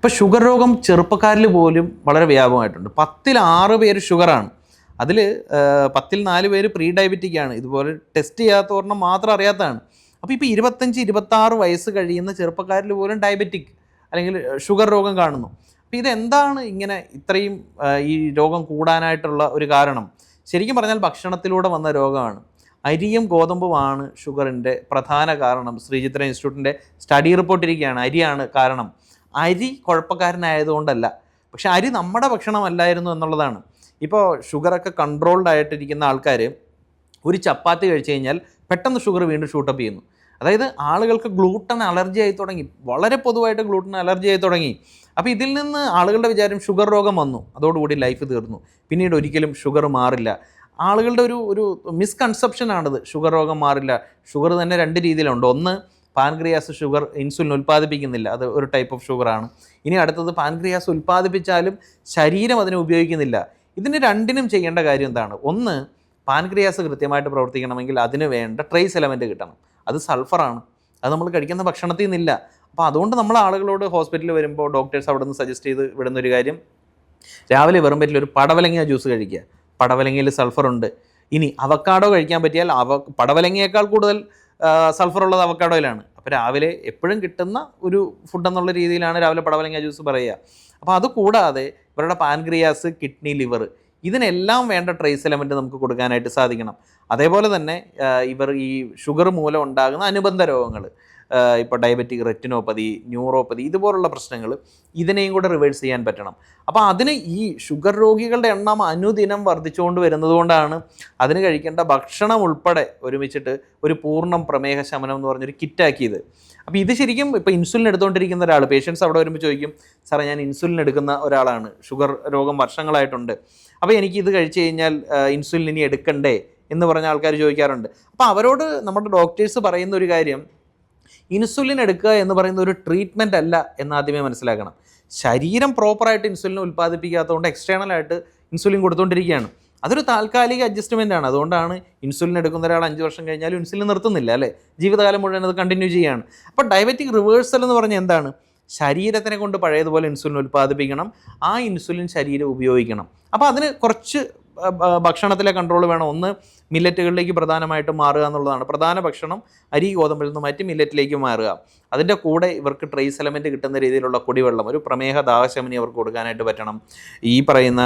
ഇപ്പോൾ ഷുഗർ രോഗം ചെറുപ്പക്കാരിൽ പോലും വളരെ വ്യാപകമായിട്ടുണ്ട്. പത്തിൽ ആറ് പേര് ഷുഗറാണ്. അതിൽ പത്തിൽ നാല് പേര് പ്രീ ഡയബറ്റിക് ആണ് ഇതുപോലെ ടെസ്റ്റ് ചെയ്യാത്ത ഒരെണ്ണം മാത്രം അറിയാത്തതാണ്. അപ്പോൾ ഇപ്പോൾ ഇരുപത്തഞ്ച് ഇരുപത്താറ് വയസ്സ് കഴിയുന്ന ചെറുപ്പക്കാരിൽ പോലും ഡയബറ്റിക് അല്ലെങ്കിൽ ഷുഗർ രോഗം കാണുന്നു. അപ്പോൾ ഇതെന്താണ് ഇങ്ങനെ ഇത്രയും ഈ രോഗം കൂടാനായിട്ടുള്ള ഒരു കാരണം? ശരിക്കും പറഞ്ഞാൽ ഭക്ഷണത്തിലൂടെ വന്ന രോഗമാണ്. അരിയും ഗോതമ്പുമാണ് ഷുഗറിന്റെ പ്രധാന കാരണം. ശ്രീചിത്ര ഇൻസ്റ്റിറ്റ്യൂട്ടിന്റെ സ്റ്റഡി റിപ്പോർട്ട് ഇരിക്കുകയാണ് അരിയാണ് കാരണം. അരി കുഴപ്പക്കാരനായതുകൊണ്ടല്ല. പക്ഷെ അരി നമ്മുടെ ഭക്ഷണമല്ലായിരുന്നു എന്നുള്ളതാണ്. ഇപ്പോൾ ഷുഗറൊക്കെ കൺട്രോൾഡ് ആയിട്ടിരിക്കുന്ന ആൾക്കാർ ഒരു ചപ്പാത്തി കഴിച്ചു കഴിഞ്ഞാൽ പെട്ടെന്ന് ഷുഗർ വീണ്ടും ഷൂട്ടപ്പ് ചെയ്യുന്നു. അതായത് ആളുകൾക്ക് ഗ്ലൂട്ടൺ അലർജി ആയി തുടങ്ങി. വളരെ പൊതുവായിട്ട് ഗ്ലൂട്ടൺ അലർജി ആയി തുടങ്ങി. അപ്പോൾ ഇതിൽ നിന്ന് ആളുകളുടെ വിചാരം ഷുഗർ രോഗം വന്നു. അതോടുകൂടി ലൈഫ് തീർന്നു. പിന്നീട് ഒരിക്കലും ഷുഗർ മാറില്ല. ആളുകളുടെ ഒരു ഒരു മിസ്കൺസെപ്ഷനാണിത് ഷുഗർ രോഗം മാറില്ല. ഷുഗർ തന്നെ രണ്ട് രീതിയിലുണ്ട്. ഒന്ന് പാൻക്രിയാസ് ഷുഗർ ഇൻസുലിൻ ഉൽപ്പാദിപ്പിക്കുന്നില്ല. അത് ഒരു ടൈപ്പ് ഓഫ് ഷുഗറാണ് ഇനി അടുത്തത് പാൻക്രിയാസ് ഉൽപ്പാദിപ്പിച്ചാലും ശരീരം അതിനെ ഉപയോഗിക്കുന്നില്ല. ഇതിന് രണ്ടിനും ചെയ്യേണ്ട കാര്യം എന്താണ്? ഒന്ന് പാൻക്രിയാസ് കൃത്യമായിട്ട് പ്രവർത്തിക്കണമെങ്കിൽ അതിന് വേണ്ട ട്രേസ് എലമെന്റ് കിട്ടണം. അത് സൾഫറാണ് അത് നമ്മൾ കഴിക്കുന്ന ഭക്ഷണത്തിൽ നിന്നില്ല. അപ്പോൾ അതുകൊണ്ട് നമ്മൾ ആളുകളോട് ഹോസ്പിറ്റലിൽ വരുമ്പോൾ ഡോക്ടേഴ്സ് അവിടെ നിന്ന് സജസ്റ്റ് ചെയ്ത് വിടുന്ന ഒരു കാര്യം രാവിലെ വെറും പറ്റില്ല ഒരു പടവലങ്ങ ജ്യൂസ് കഴിക്കുക. പടവലങ്ങയിൽ സൾഫറുണ്ട് ഇനി അവക്കാഡോ കഴിക്കാൻ പറ്റിയാൽ അവ പടവലങ്ങയേക്കാൾ കൂടുതൽ സൾഫർ ഉള്ളത് അവക്കാഡോയിലാണ് അപ്പോൾ രാവിലെ എപ്പോഴും കിട്ടുന്ന ഒരു ഫുഡ് എന്നുള്ള രീതിയിലാണ് രാവിലെ പടവലങ്ങ ജ്യൂസ് പറയുക. അപ്പോൾ അത് കൂടാതെ ഇവരുടെ പാൻക്രിയാസ് കിഡ്നി ലിവർ ഇതിനെല്ലാം വേണ്ട ട്രേസ് എലമെന്റ് നമുക്ക് കൊടുക്കാനായിട്ട് സാധിക്കണം. അതേപോലെ തന്നെ ഇവർ ഈ ഷുഗർ മൂലം ഉണ്ടാകുന്ന അനുബന്ധ രോഗങ്ങൾ ഇപ്പോൾ ഡയബറ്റിക് റെറ്റിനോപ്പതി ന്യൂറോപ്പതി ഇതുപോലുള്ള പ്രശ്നങ്ങൾ ഇതിനെയും കൂടെ റിവേഴ്സ് ചെയ്യാൻ പറ്റണം. അപ്പോൾ അതിന് ഈ ഷുഗർ രോഗികളുടെ എണ്ണം അനുദിനം വർദ്ധിച്ചുകൊണ്ട് വരുന്നതുകൊണ്ടാണ് അതിന് കഴിക്കേണ്ട ഭക്ഷണം ഉൾപ്പെടെ ഒരുമിച്ചിട്ട് ഒരു പൂർണം പ്രമേഹ ശമനം എന്ന് പറഞ്ഞൊരു കിറ്റാക്കിയത് അപ്പോൾ ഇത് ശരിക്കും ഇപ്പോൾ ഇൻസുലിൻ എടുത്തുകൊണ്ടിരിക്കുന്ന ഒരാൾ പേഷ്യൻസ് അവിടെ വരുമ്പോൾ ചോദിക്കും സാറേ ഞാൻ ഇൻസുലിൻ എടുക്കുന്ന ഒരാളാണ്. ഷുഗർ രോഗം വർഷങ്ങളായിട്ടുണ്ട്. അപ്പോൾ എനിക്ക് ഇത് കഴിച്ചു കഴിഞ്ഞാൽ ഇൻസുലിൻ ഇനി എടുക്കണ്ടേ? എന്ന് പറഞ്ഞ ആൾക്കാർ ചോദിക്കാറുണ്ട്. അപ്പോൾ അവരോട് നമ്മുടെ ഡോക്ടേഴ്സ് പറയുന്ന ഒരു കാര്യം ഇൻസുലിൻ എടുക്കുക എന്ന് പറയുന്ന ഒരു ട്രീറ്റ്മെന്റ് അല്ല എന്ന് ആദ്യമേ മനസ്സിലാക്കണം. ശരീരം പ്രോപ്പറായിട്ട് ഇൻസുലിൻ ഉൽപ്പാദിപ്പിക്കാത്തതുകൊണ്ട് എക്സ്റ്റേണലായിട്ട് ഇൻസുലിൻ കൊടുത്തുകൊണ്ടിരിക്കുകയാണ് അതൊരു താൽക്കാലിക അഡ്ജസ്റ്റ്മെന്റ് ആണ്. അതുകൊണ്ടാണ് ഇൻസുലിൻ എടുക്കുന്ന ഒരാൾ അഞ്ച് വർഷം കഴിഞ്ഞാൽ ഇൻസുലിൻ നിർത്തുന്നില്ല അല്ലേ? ജീവിതകാലം മുഴുവൻ അത് കണ്ടിന്യൂ ചെയ്യുകയാണ്. അപ്പോൾ ഡയബറ്റിക് റിവേഴ്സൽ എന്ന് പറഞ്ഞാൽ എന്താണ്? ശരീരത്തിനെ കൊണ്ട് പഴയതുപോലെ ഇൻസുലിൻ ഉൽപ്പാദിപ്പിക്കണം. ആ ഇൻസുലിൻ ശരീരം ഉപയോഗിക്കണം. അപ്പോൾ അതിന് കുറച്ച് ഭക്ഷണത്തിലെ കൺട്രോൾ വേണം. ഒന്ന് മില്ലറ്റുകളിലേക്ക് പ്രധാനമായിട്ടും മാറുക എന്നുള്ളതാണ്. പ്രധാന ഭക്ഷണം അരി ഗോതമ്പിൽ നിന്ന് മാറ്റി മില്ലറ്റിലേക്ക് മാറുക. അതിന്റെ കൂടെ ഇവർക്ക് ട്രേസ് എലമെന്റ് കിട്ടുന്ന രീതിയിലുള്ള കുടിവെള്ളം ഒരു പ്രമേഹ ദാഹശമനി അവർക്ക് കൊടുക്കാനായിട്ട് പറ്റണം. ഈ പറയുന്ന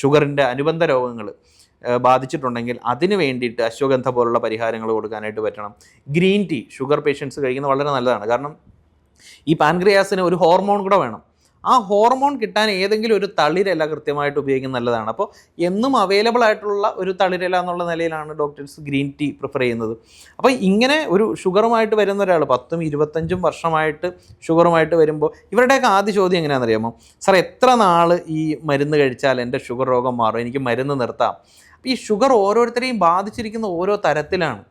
ഷുഗറിന്റെ അനുബന്ധ രോഗങ്ങൾ ബാധിച്ചിട്ടുണ്ടെങ്കിൽ അതിന് വേണ്ടിയിട്ട് അശ്വഗന്ധ പോലുള്ള പരിഹാരങ്ങൾ കൊടുക്കാനായിട്ട് പറ്റണം. ഗ്രീൻ ടീ ഷുഗർ പേഷ്യൻസ് കഴിക്കുന്നത് വളരെ നല്ലതാണ്. കാരണം ഈ പാൻക്രിയാസിന് ഒരു ഹോർമോൺ കൂടെ വേണം. ആ ഹോർമോൺ കിട്ടാൻ ഏതെങ്കിലും ഒരു തളിരില കൃത്യമായിട്ട് ഉപയോഗിക്കുന്ന നല്ലതാണ്. അപ്പോൾ എന്നും അവൈലബിൾ ആയിട്ടുള്ള ഒരു തളിരില എന്നുള്ള നിലയിലാണ് ഡോക്ടേഴ്സ് ഗ്രീൻ ടീ പ്രിഫർ ചെയ്യുന്നത്. അപ്പോൾ ഇങ്ങനെ ഒരു ഷുഗറുമായിട്ട് വരുന്ന ഒരാൾ പത്തും ഇരുപത്തഞ്ചും വർഷമായിട്ട് ഷുഗറുമായിട്ട് വരുമ്പോൾ ഇവരുടെയൊക്കെ ആദ്യ ചോദ്യം എങ്ങനെയാണെന്നറിയാമോ? സാർ എത്ര നാൾ ഈ മരുന്ന് കഴിച്ചാൽ എന്റെ ഷുഗർ രോഗം മാറും? എനിക്ക് മരുന്ന് നിർത്താം. അപ്പോൾ ഈ ഷുഗർ ഓരോരുത്തരെയും ബാധിച്ചിരിക്കുന്ന ഓരോ തരത്തിലാണ്.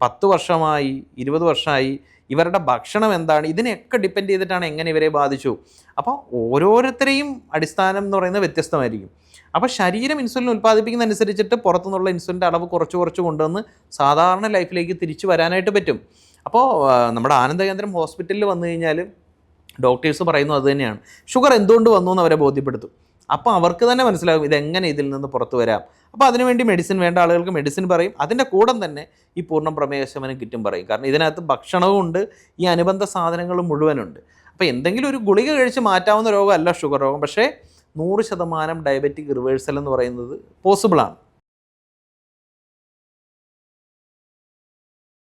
പത്ത് വർഷമായി ഇരുപത് വർഷമായി ഇവരുടെ ഭക്ഷണം എന്താണ്? ഇതിനെയൊക്കെ ഡിപ്പെൻഡ് ചെയ്തിട്ടാണ് എങ്ങനെ ഇവരെ ബാധിച്ചു. അപ്പോൾ ഓരോരുത്തരെയും അടിസ്ഥാനം എന്ന് പറയുന്നത് വ്യത്യസ്തമായിരിക്കും. അപ്പോൾ ശരീരം ഇൻസുലിൻ ഉൽപ്പാദിപ്പിക്കുന്നതനുസരിച്ചിട്ട് പുറത്തുനിന്നുള്ള ഇൻസുലിന്റെ അളവ് കുറച്ച് കുറച്ച് കൊണ്ടുവന്ന് സാധാരണ ലൈഫിലേക്ക് തിരിച്ചു വരാനായിട്ട് പറ്റും. അപ്പോൾ നമ്മുടെ ആനന്ദകേന്ദ്രം ഹോസ്പിറ്റലിൽ വന്നു കഴിഞ്ഞാൽ ഡോക്ടേഴ്സ് പറയുന്നത് അതുതന്നെയാണ് ഷുഗർ എന്തുകൊണ്ട് വന്നു എന്ന് അവരെ ബോധ്യപ്പെടുത്തും. അപ്പോൾ അവർക്ക് തന്നെ മനസ്സിലാകും ഇതെങ്ങനെ ഇതിൽ നിന്ന് പുറത്തു വരാം. അപ്പോൾ അതിനുവേണ്ടി മെഡിസിൻ വേണ്ട ആളുകൾക്ക് മെഡിസിൻ പറയും. അതിന്റെ കൂടെ തന്നെ ഈ പൂർണ പ്രമേഹശമനം കിറ്റും പറയും. കാരണം ഇതിനകത്ത് ഭക്ഷണവും ഉണ്ട് ഈ അനുബന്ധ സാധനങ്ങളും മുഴുവനുണ്ട്. അപ്പോൾ എന്തെങ്കിലും ഒരു ഗുളിക കഴിച്ച് മാറ്റാവുന്ന രോഗമല്ല ഷുഗർ രോഗം. പക്ഷേ നൂറ് ശതമാനം ഡയബറ്റിക് റിവേഴ്സൽ എന്ന് പറയുന്നത് പോസിബിളാണ്